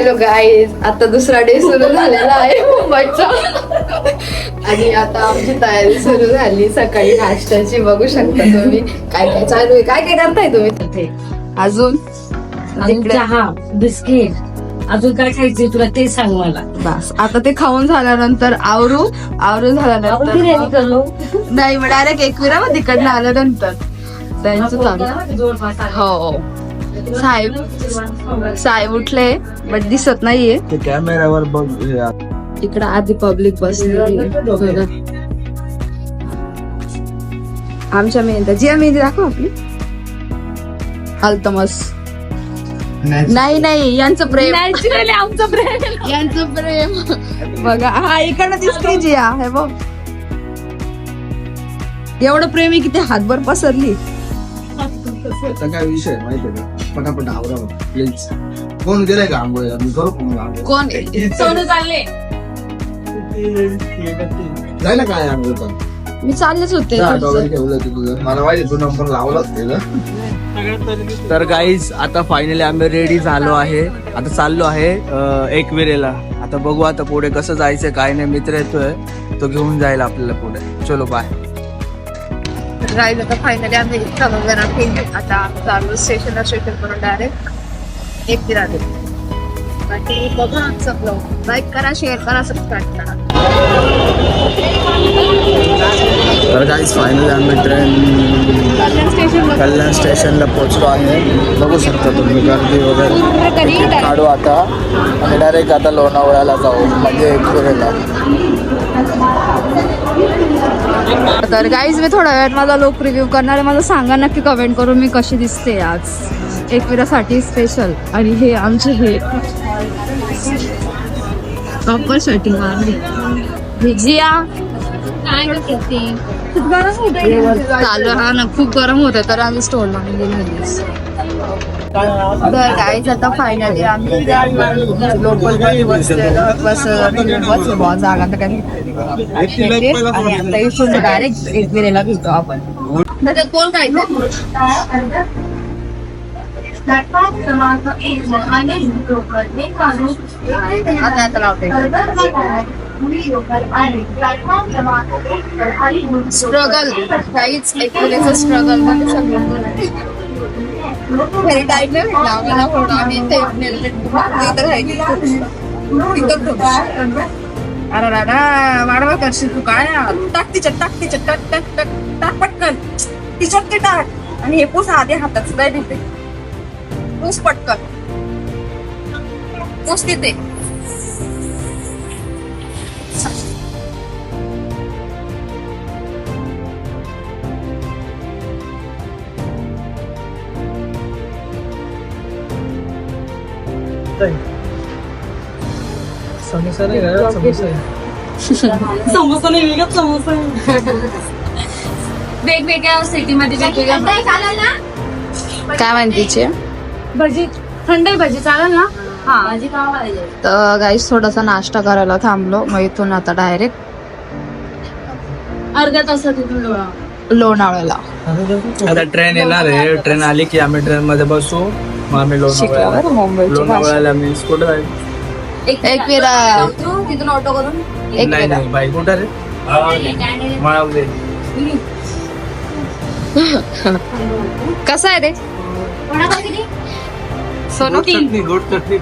Hello guys आता दुसरा day सुरू झालेला आहे मुंबईचा. आणि आता आमची तयारी सुरू झाली सकाळी नाश्त्याची बघू शकता तुम्ही. काय काय चालू आहे काय काय करताय तुम्ही? ते. अजून? अजून तिकडे चहा बिस्किट अजून काय खायचंय तुला ते सांग मला. बस आता ते खाऊन झाल्यानंतर आवरू आवरून आपण झाल्यानंतर बिर्याणी नाही मग डायरेक्ट एकविरा मग तिकडनं आल्यानंतर त्यांचं चालू. जवळपास आहे. हो. साहेब साहेब उठले बट दिसत नाहीये. ते कॅमेऱ्यावर बघ इकडे आधी पब्लिक. बघा. आमच्या मेहंदी जी मेहंदी दाखव आपली. अल्तमस नाही नाही यांचं प्रेम. आमचं ब्रँड यांचं प्रेम. बघा हा इकडनं दिसते जिया हे बघ. एवढं प्रेम आहे की ते हातभर पसरली. काय विषय का? पटापट आवरा प्लीज कोण गेलाय का आंघोळीला? मी करू का मग आंघोळ? कोण? सोनू चालले जाय ना काय आंघोळ पण? मी चाललेच होते ठेवलं तुझं. मला माहिती तू नंबर लावलाच ते तर गाईज आता फायनली आम्ही रेडी झालो आहे. आता चाललो आहे एकविरेला. आता बघू आता पुढे कसं जायचं काय नाही मित्र येतोय. तो घेऊन जाईल आपल्याला पुढे. चलो बाय राहील आता फायनली आम्ही इतका वगैरे केली आता चालू स्टेशनला स्टेशन करून डायरेक्ट एक दिला बाकी बघा आमचं ब्लॉग लाईक करा शेअर करा सबस्क्राईब करा. तर गाईज फायनली आम्ही ट्रेन कल्याण स्टेशन कल्याण स्टेशनला पोहोचलो आहे बघू शकता तुम्ही गर्दी वगैरे. काढू आता. आणि डायरेक्ट आता लोणावळ्याला जाऊ म्हणजे एकविरेला तर गाईज मी थोड्या वेळात माझा लोक रिव्ह्यू करणार आहे. मला सांगा नक्की कमेंट करून मी कशी दिसते आज. एकविरासाठी स्पेशल आणि हे आमचे हे प्रॉपर शर्टिंग मारली जिया चालू हा ना खूप गरम होत तर आम्ही स्टोर लावून गेलो तर काहीच आता फायनली आम्ही लोकल बस बस बुवा, जागा तर काही आणि आता इथून डायरेक्ट आपण त्याच्यात कोण काय प्लॅटफॉर्म क्रमांक एक आता आता लावते. स्ट्रगल काहीच एकविरेचं स्ट्रगल बघू शकतो घरी नाही भेटला आम्ही राहिली अरे दादा वाढवा करशील तू काय टाक तिच्यात टाक तिच्यात टाक टाक टाक टाक पटकन तिच्यात ते टाक आणि हे पूस आधी हातात सुद्धा देते पूस पटकन पूस तिथे समोसा नाही वेगळाच समोसा वेगवेगळ्या सिटीमध्ये वेगवेगळ्या काय म्हणतीचे भजी. थंड भजी चालेल ना? हा. भाजी तर गाईस थोडासा नाश्ता करायला थांबलो. मग इथून आता डायरेक्ट अर्ध्या तासात इथून लोळा. लोणावळ्याला. आता ट्रेन येणार आहे. ट्रेन आली की आम्ही ट्रेन मध्ये बसू. मग आम्ही शिकल्यावर लोणावळ्याला मुंबईची भाषा. लोणावळ्याला मी कुठं जायचं एक विरा तिथून ऑटो करून एक नाही विरा नाही बाई कुठं रे? मळावले कसं आहे रे सोनू चटणी गोड चटणी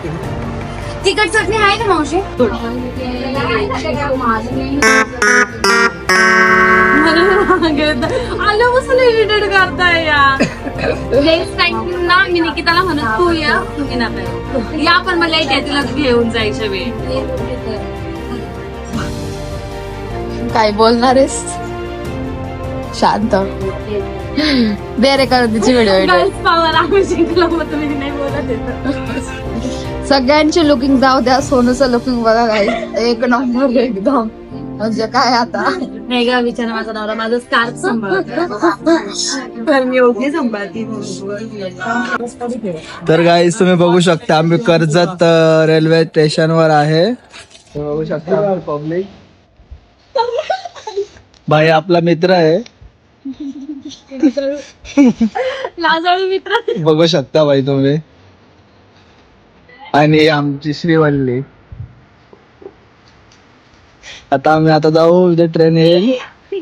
तिखट चटणी आहे का मावशी? आल्यापासून इरिटेट करताय या. ना मी निकिताला म्हणत तू या तुम्ही ना या पण मला एक तिला घेऊन जायच्या वेळ काय बोलणार शांत. बेरे करत तिची व्हिडिओ गर्ल्स पॉवर आम्ही जिंकलो मग तुम्ही नाही बोलत येत सगळ्यांची लुकिंग जाऊ द्या सोनूचं लुकिंग बघा काय एक नंबर एकदम म्हणजे काय आता? नाही का विचार माझा नवरा माझं स्कार्फ सांभाळतो तर मी ओके सांभाळती तर गाईज तुम्ही बघू शकता आम्ही कर्जत रेल्वे स्टेशन वर आहे. बघू शकता. पब्लिक भाई आपला मित्र आहे. मित्र. बघू शकता भाई तुम्ही. आणि आमची श्रीवल्ली. आता आम्ही आता जाऊ उद्या ट्रेन येईल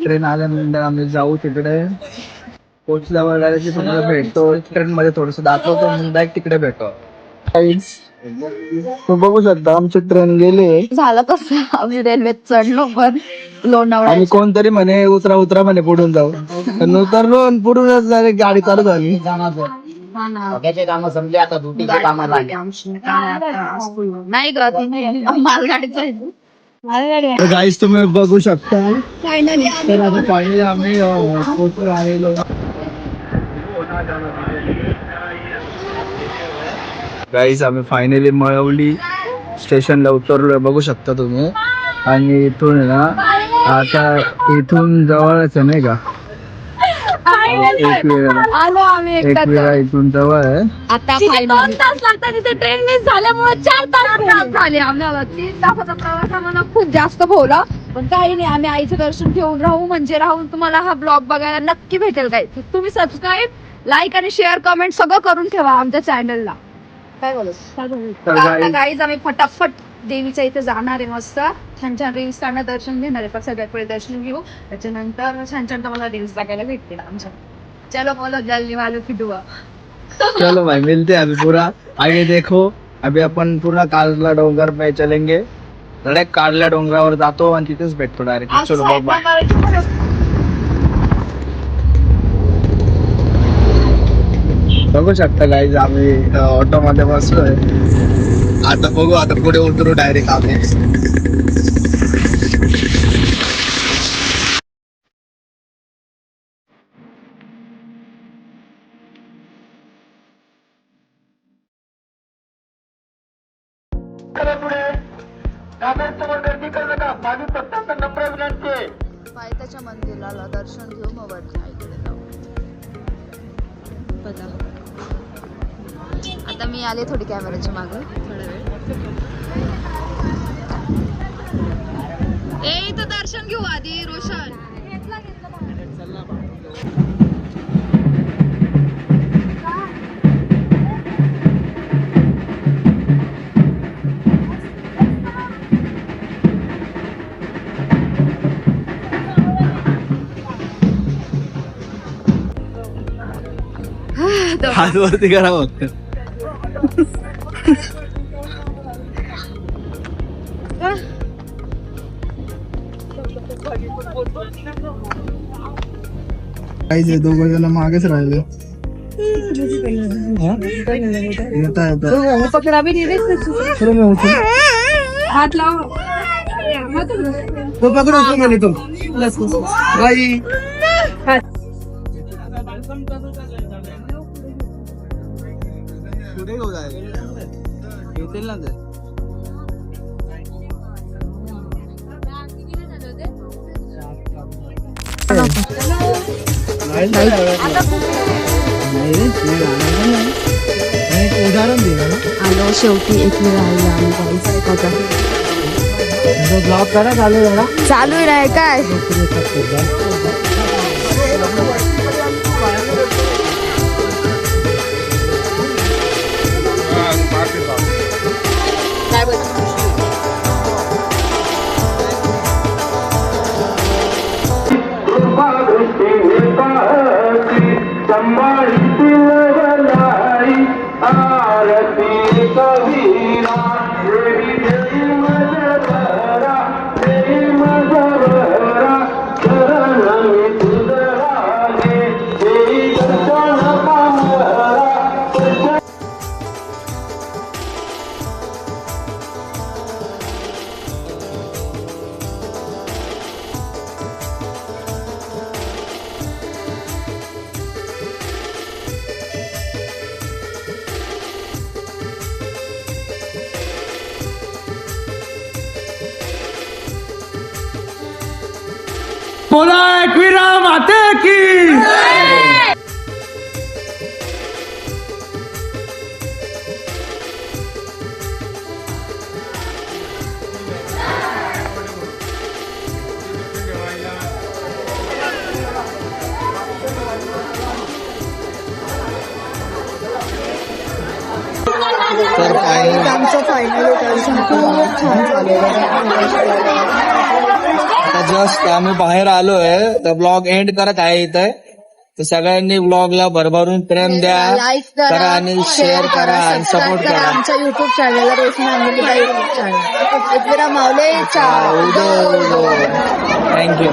ट्रेन आल्यानंतर आम्ही जाऊ तिकडे. पोचल्यावर direct तुम्हाला भेटतो. ट्रेन मध्ये थोडस दाखवतो मग डायरेक्ट तिकडे भेटतो तुम्ही बघू शकता आमची ट्रेन गेली झालं कसं आम्ही रेल्वेत चढलो पण लोणावळा आणि कोणतरी म्हणे उतरा उतरा म्हणे पुढून जाऊ. पण उतरलो आणि पुढूनच direct गाडी चालू झाली. नाही ग ती नाही. मालगाडीचं आहे. मालगाडी गाईस तुम्ही बघू शकता. तर आता फायनली आम्ही पोहोचलो गाईज आम्ही फायनली मळवली. स्टेशनला उतरलोय बघू शकता तुम्ही. आणि इथून ना आता इथून जवळच आहे नाही का? एक वेळा आलो आम्ही एक एकदा वेळा इथून जवळ आहे आता तिथे. दोन तास लागतात तिथे ट्रेन मिस झाल्यामुळे चार तास तास. झाले आम्हाला. तीन तासाचा प्रवास आम्हाला खूप जास्त भोवला पण काही नाही आम्ही आईचं दर्शन घेऊन राहू म्हणजे राहून तुम्हाला हा ब्लॉग बघायला नक्की भेटेल काय तुम्ही सबस्क्राईब लाईक आणि शेअर कमेंट सगळं करून ठेवा आमच्या चॅनलला काय तर बोलत guys- गाईज आम्ही फटाफट देवीच्या इथे जाणार आहे मस्त. छान छान रील्स काढणं दर्शन घेणार आहे. पण सगळ्यात पहिले दर्शन घेऊ. त्याच्यानंतर छान छान तुम्हाला रील्स बघायला भेटतील आमच्या. चलो बोलो जल्दी वालो की दुआ चलो भाई मिलते हैं अभी पूरा. आगे देखो. अभी अपन पूरा कारला डोंगर पे चलेंगे. डायरेक्ट कारला डोंगरावर जातो आणि तिथेच भेटतो डायरेक्ट चलो बाय बघू शकता गाईज आम्ही ऑटो मध्ये बसलोय. आता बघू आता पुढे उतरू डायरेक्ट आम्ही पायथ्याच्या मंदिराला दर्शन घेऊ मग वरच्या आईकडे जाऊ बघा. आता मी आले थोडी कॅमेराच्या मागे. थोडा वेळ ए इथं दर्शन घेऊ आधी रोशन. हात वरती करा फक्त. काही दोघ जण मागेच राहिले येता येता पकडा बी चलो मी उठू. हात लाव तो पकडून तू म्हणे तो बाई पुढे घेऊ जायला येतील ना ते नाही नाही, नाही रे, नाही राहणार नाही. नाही, एक उदाहरण दिलं ना आलो शेवटी एक वेळ आली आम्ही गाईस बघा ब्लॉक करा चालू जरा चालू आहे काय बोला वीरा माते की तर फायनल आमचं फायनल होतं खूप छान चालू आहे आता जस्ट आम्ही बाहेर आलोय. तर ब्लॉग एंड करत आहे इथं. तर सगळ्यांनी ब्लॉगला भरभरून प्रेम द्या. लाईक करा आणि शेअर करा आणि सपोर्ट करा आमच्या युट्यूब चॅनलला चॅनल मावले थँक्यू